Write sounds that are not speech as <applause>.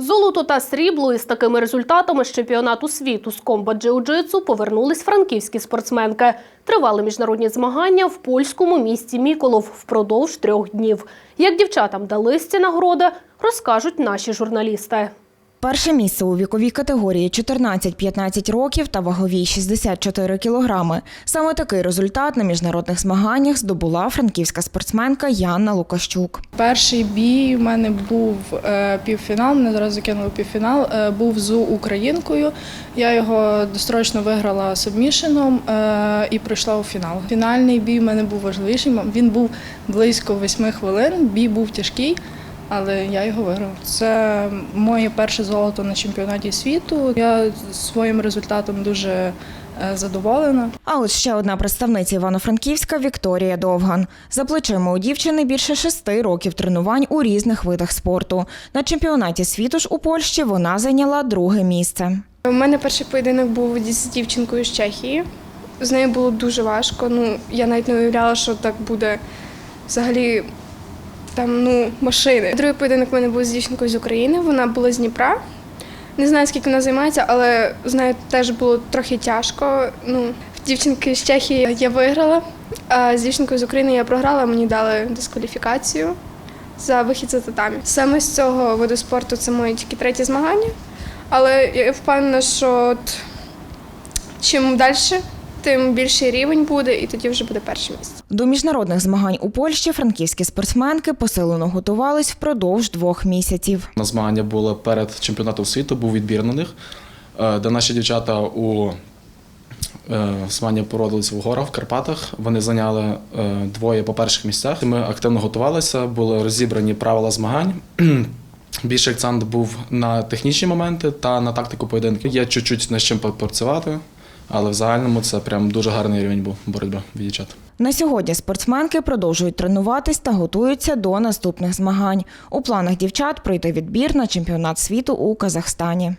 Золото та срібло із такими результатами з чемпіонату світу з комбо джиу-джитсу повернулись франківські спортсменки. Тривали міжнародні змагання в польському місті Міколов впродовж трьох днів. Як дівчатам дались ці нагороди, розкажуть наші журналісти. Перше місце у віковій категорії 14-15 років та ваговій 64 кілограми. Саме такий результат на міжнародних змаганнях здобула франківська спортсменка Яна Лукащук. Перший бій у мене був е, півфінал, мене зразу кинули півфінал. Е, був з українкою. Я його дострочно виграла сабмішеном е, і пройшла у фінал. Фінальний бій у мене був важливіший. Він був близько восьми хвилин. Бій був тяжкий. Але я його виграла. Це моє перше золото на чемпіонаті світу. Я своїм результатом дуже е, задоволена. А от ще одна представниця Івано-Франківська Вікторія Довган. За плечима у дівчини більше шести років тренувань у різних видах спорту. На чемпіонаті світу ж у Польщі вона зайняла друге місце. У мене перший поєдинок був з дівчинкою з Чехії. З нею було дуже важко. Ну, я навіть не уявляла, що так буде взагалі там ну, машини. Другий поєдинок в мене був з дівчинкою з України. Вона була з Дніпра. Не знаю, скільки вона займається, але з нею теж було трохи тяжко. Ну, в дівчинки з Чехії я виграла, а з дівчинкою з України я програла, мені дали дискваліфікацію за вихід за татамі. Саме з цього виду спорту це моє тільки третє змагання. Але я впевнена, що от чим далі, тим більший рівень буде, і тоді вже буде перше місце. До міжнародних змагань у Польщі франківські спортсменки посилено готувались впродовж двох місяців. На змагання було перед чемпіонатом світу, був відбір на них, е, де наші дівчата у е, змагання породилися в горах в Карпатах. Вони зайняли е, двоє по перших місцях. Ми активно готувалися, були розібрані правила змагань. <clears throat> Більший акцент був на технічні моменти та на тактику поєдинків. Є чуть-чуть над чим попрацювати, але в загальному це прям дуже гарний рівень був боротьби від дівчат. На сьогодні спортсменки продовжують тренуватись та готуються до наступних змагань. У планах дівчат пройти відбір на чемпіонат світу у Казахстані.